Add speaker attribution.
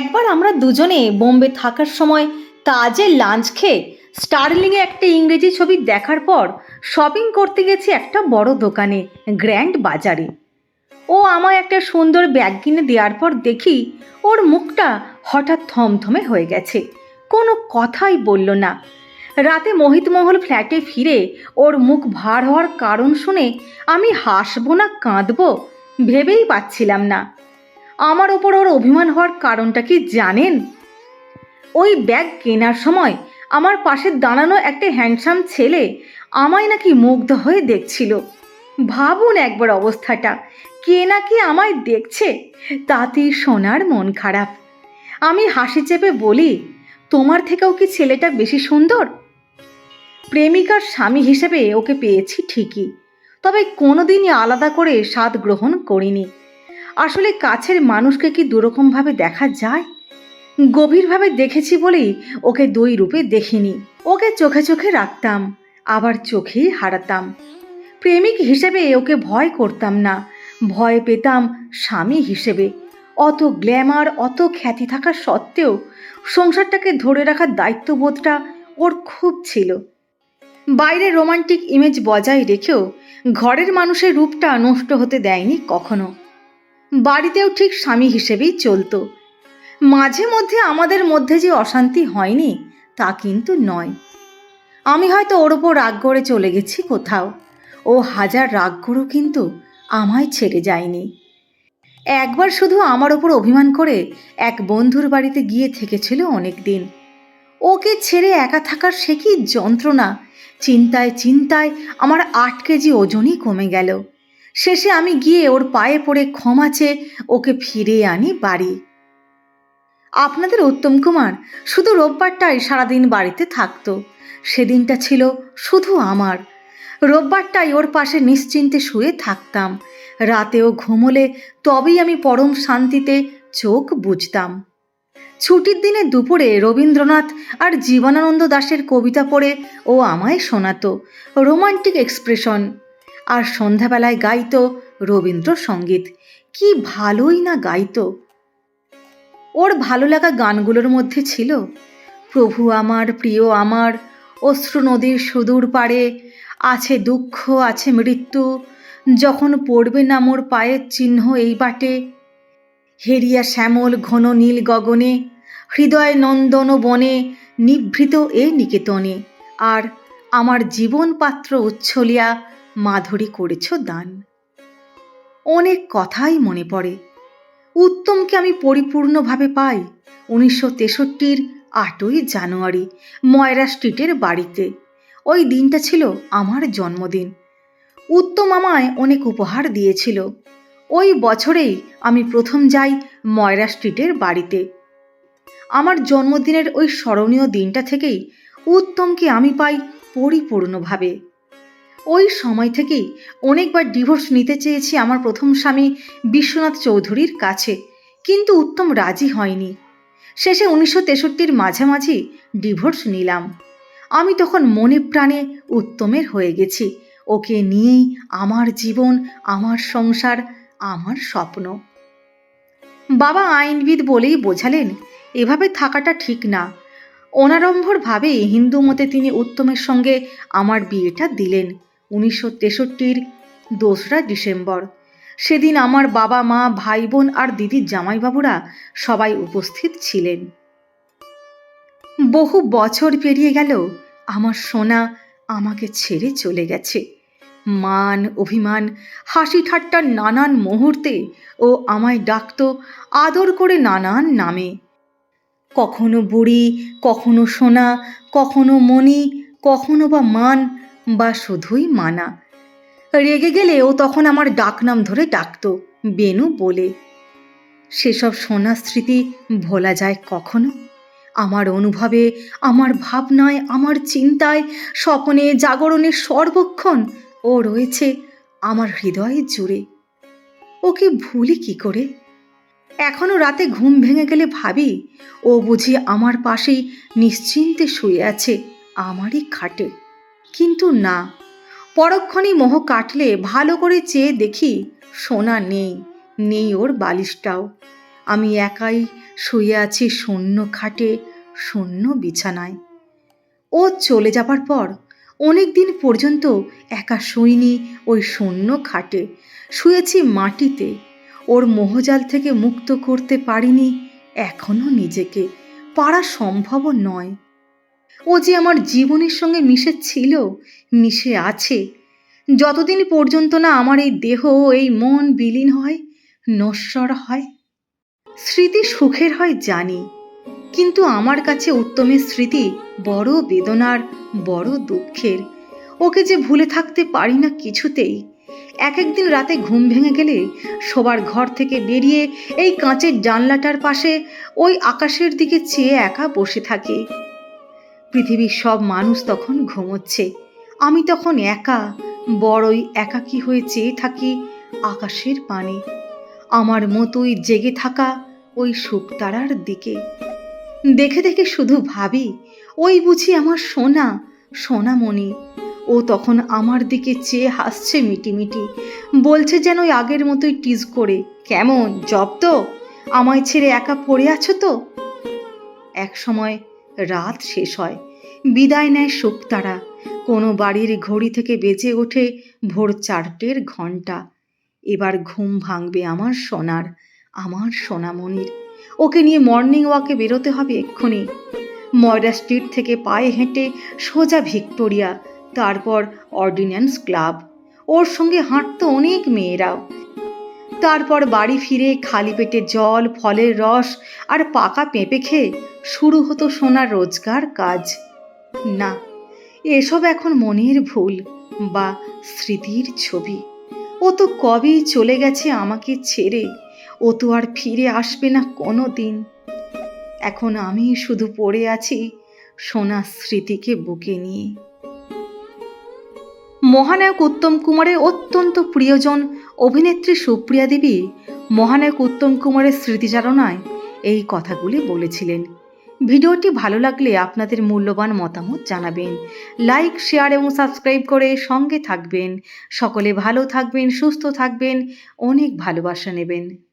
Speaker 1: একবার আমরা দুজনে বোম্বে থাকার সময় তাজে লাঞ্চ খেয়ে স্টার্লিংয়ে একটা ইংরেজি ছবি দেখার পর শপিং করতে গেছি একটা বড় দোকানে গ্র্যান্ড বাজারে ও আমায় একটা সুন্দর ব্যাগ কিনে দেওয়ার পর দেখি ওর মুখটা হঠাৎ থমথমে হয়ে গেছে। কোনো কথাই বলল না। রাতে মোহিতমহল ফ্ল্যাটে ফিরে ওর মুখ ভার হওয়ার কারণ শুনে আমি হাসবো না, কাঁদবো, ভেবেই পাচ্ছিলাম না। আমার ওপর ওর অভিমান হওয়ার কারণটা কি জানেন? ওই ব্যাগ কেনার সময় আমার পাশে দাঁড়ানো একটা হ্যান্ডসাম ছেলে আমায় নাকি মুগ্ধ হয়ে দেখছিল। ভাবুন একবার অবস্থাটা, কে নাকি আমায় দেখছে, তাতেই সোনার মন খারাপ। আমি হাসি চেপে বলি, তোমার থেকেও কি ছেলেটা বেশি সুন্দর? প্রেমিকার স্বামী হিসেবে ওকে পেয়েছি ঠিকই, তবে কোনোদিনই আলাদা করে স্বাদ গ্রহণ করিনি। আসলে কাছের মানুষকে কি দুরকমভাবে দেখা যায়? গভীরভাবে দেখেছি বলেই ওকে দুই রূপে দেখিনি। ওকে চোখে চোখে রাখতাম, আবার চোখেই হারাতাম। প্রেমিক হিসেবে ওকে ভয় করতাম না, ভয় পেতাম স্বামী হিসেবে। অত গ্ল্যামার, অত খ্যাতি থাকা সত্ত্বেও সংসারটাকে ধরে রাখার দায়িত্ববোধটা ওর খুব ছিল। বাইরে রোমান্টিক ইমেজ বজায় রেখেও ঘরের মানুষের রূপটা নষ্ট হতে দেয়নি কখনো। বাড়িতেও ঠিক স্বামী হিসেবেই চলতো। মাঝে মধ্যে আমাদের মধ্যে যে অশান্তি হয়নি, তা কিন্তু নয়। আমি হয়তো ওর ওপর রাগ করে চলে গেছি কোথাও। ও হাজার রাগ করেও কিন্তু আমায় ছেড়ে যায়নি। একবার শুধু আমার ওপর অভিমান করে এক বন্ধুর বাড়িতে গিয়ে থেকেছিল অনেক দিন ওকে ছেড়ে একা থাকার সে কি যন্ত্রণা? চিন্তায় চিন্তায় আমার আট কেজি ওজনই কমে গেল। শেষে আমি গিয়ে ওর পায়ে পড়ে ক্ষমা চেয়ে ওকে ফিরিয়ে আনি বাড়ি। আপনাদের উত্তম কুমার, শুধু রোববারটাই সারাদিন বাড়িতে থাকতো। সেদিনটা ছিল শুধু আমার। রোববারটাই ওর পাশে নিশ্চিন্তে শুয়ে থাকতাম। রাতেও ঘুমোলে তবেই আমি পরম শান্তিতে চোখ বুঝতাম। ছুটির দিনে দুপুরে রবীন্দ্রনাথ আর জীবনানন্দ দাশের কবিতা পড়ে ও আমায় শোনাতো। Romantic expression. আর সন্ধ্যাবেলায় গাইতো রবীন্দ্রসঙ্গীত। কি ভালোই না গাইত। ওর ভালো লাগা গানগুলোর মধ্যে ছিল, প্রভু আমার, প্রিয় আমার, অশ্রু নদীর সুদূর পাড়ে আছে দুঃখ, আছে মৃত্যু, যখন পড়বে না মোর পায়ের চিহ্ন এই বাটে। হেরিয়া শ্যামল ঘন নীল গগনে, হৃদয় নন্দন বনে, নিভৃত এ নিকেতনে, আর আমার জীবন পাত্র উচ্ছলিয়া মাধুরী করেছ দান। অনেক কথাই মনে পড়ে। উত্তমকে আমি পরিপূর্ণভাবে পাই। উনিশশো তেষট্টির আটই জানুয়ারি, ময়রা স্ট্রিটের বাড়িতে। ওই দিনটা ছিল আমার জন্মদিন। উত্তম আমায় অনেক উপহার দিয়েছিল। ওই বছরেই আমি প্রথম যাই ময়রা স্ট্রিটের বাড়িতে। আমার জন্মদিনের ওই স্মরণীয় দিনটা থেকেই উত্তমকে আমি পাই পরিপূর্ণভাবে। ওই সময় থেকেই অনেকবার ডিভোর্স নিতে চেয়েছি আমার প্রথম স্বামী বিশ্বনাথ চৌধুরীর কাছে, কিন্তু উত্তম রাজি হয়নি। শেষে উনিশশো তেষট্টির মাঝামাঝি ডিভোর্স নিলাম। আমি তখন মনে প্রাণে উত্তমের হয়ে গেছি। ওকে নিয়েই আমার জীবন, আমার সংসার, আমার স্বপ্ন। বাবা আইনবিদ বলেই বোঝালেন, এভাবে থাকাটা ঠিক না। অনারম্ভরভাবে হিন্দু মতে তিনি উত্তমের সঙ্গে আমার বিয়েটা দিলেন। উনিশশো তেষট্টির দোসরা ডিসেম্বর। সেদিন আমার বাবা, মা ভাই বোন আর দিদির জামাইবাবুরা সবাই উপস্থিত ছিলেন। বহু বছর পেরিয়ে গেল, আমার সোনা আমাকে ছেড়ে চলে গেছে। মান, অভিমান হাসি ঠাট্টার নানান মুহূর্তে ও আমায় ডাকতো আদর করে নানান নামে। কখনো বুড়ি, কখনো সোনা, কখনো মণি, কখনো বা মান বা শুধুই মানা। রেগে গেলে ও তখন আমার ডাকনাম ধরে ডাকতো, বেনু বলে। সেসব সোনা স্মৃতি ভোলা যায় কখনো? আমার অনুভবে, আমার ভাবনায়, আমার চিন্তায়, স্বপনে জাগরণে সর্বক্ষণ ও রয়েছে আমার হৃদয়ে জুড়ে। ওকে ভুলি কি করে? এখনও রাতে ঘুম ভেঙে গেলে ভাবি, ও বুঝি আমার পাশেই নিশ্চিন্তে শুয়ে আছে, আমারই খাটে। কিন্তু না। পরক্ষণেই মোহ কাটলে ভালো করে চেয়ে দেখি সোনা নেই নেই ওর বালিশটাও। আমি একাই শুয়ে আছি শূন্য খাটে, শূন্য বিছানায়। ও চলে যাবার পর অনেক দিন পর্যন্ত একা শুইনি ওই শূন্য খাটে। শুয়েছি মাটিতে। ওর মোহজাল থেকে মুক্ত করতে পারিনি এখনও নিজেকে। পারা সম্ভবও নয়। ও যে আমার জীবনের সঙ্গে মিশে ছিল, মিশে আছে, যতদিন পর্যন্ত না আমার এই দেহ এই মন বিলীন হয়, নশ্বর হয়। স্মৃতি সুখের হয় জানি, কিন্তু আমার কাছে উত্তমের স্মৃতি বড় বেদনার, বড় দুঃখের। ওকে যে ভুলে থাকতে পারি না কিছুতেই, এক একদিন রাতে ঘুম ভেঙে গেলে শোবার ঘর থেকে বেরিয়ে এই কাঁচের জানলাটার পাশে ওই আকাশের দিকে চেয়ে একা বসে থাকে। পৃথিবীর সব মানুষ তখন ঘুমোচ্ছে। আমি তখন একা, বড়ই একাকী হয়ে চেয়ে থাকি আকাশের পানে। আমার মতোই জেগে থাকা ওই শুকতারার দিকে। দেখে দেখে শুধু ভাবি, ওই বুঝি আমার সোনা, সোনামণি। ও তখন আমার দিকে চেয়ে হাসছে মিটিমিটি, বলছে যেন ওই আগের মতোই টিজ করে, কেমন জব তো আমায় ছেড়ে একা পড়ে আছো তো? এক সময় রাত শেষ হয়। বিদায় নেয় শুকতারা কোনো বাড়ির ঘড়ি থেকে বেজে ওঠে ভোর চারটের ঘণ্টা এবার ঘুম ভাঙবে আমার সোনার, আমার সোনামণির। ওকে নিয়ে মর্নিং ওয়াকে বেরোতে হবে এক্ষুনি। ময়রা স্ট্রিট থেকে পায়ে হেঁটে সোজা ভিক্টোরিয়া, তারপর অর্ডিন্যান্স ক্লাব ওর সঙ্গে হাঁটতো অনেক মেয়েরাও। তারপর বাড়ি ফিরে খালি পেটে জল, ফলের রস আর পাকা পেঁপে খেয়ে শুরু হতো সোনার রোজগার কাজ। না, এসব এখন মনের ভুল বা স্মৃতির ছবি। ও তো কবেই চলে গেছে আমাকে ছেড়ে, ও তো আর ফিরে আসবে না কোনো দিন এখন আমি শুধু পড়ে আছি সোনা স্মৃতিকে বুকে নিয়ে। মহানায়ক উত্তম কুমারের অত্যন্ত প্রিয়জন অভিনেত্রী সুপ্রিয়া দেবী। মহানায়ক উত্তম কুমারের স্মৃতিচারণায় এই কথাগুলি বলেছিলেন। ভিডিওটি ভালো লাগলে আপনাদের মূল্যবান মতামত জানাবেন। লাইক, শেয়ার এবং সাবস্ক্রাইব করে সঙ্গে থাকবেন। সকলে ভালো থাকবেন, সুস্থ থাকবেন, অনেক ভালোবাসা নেবেন।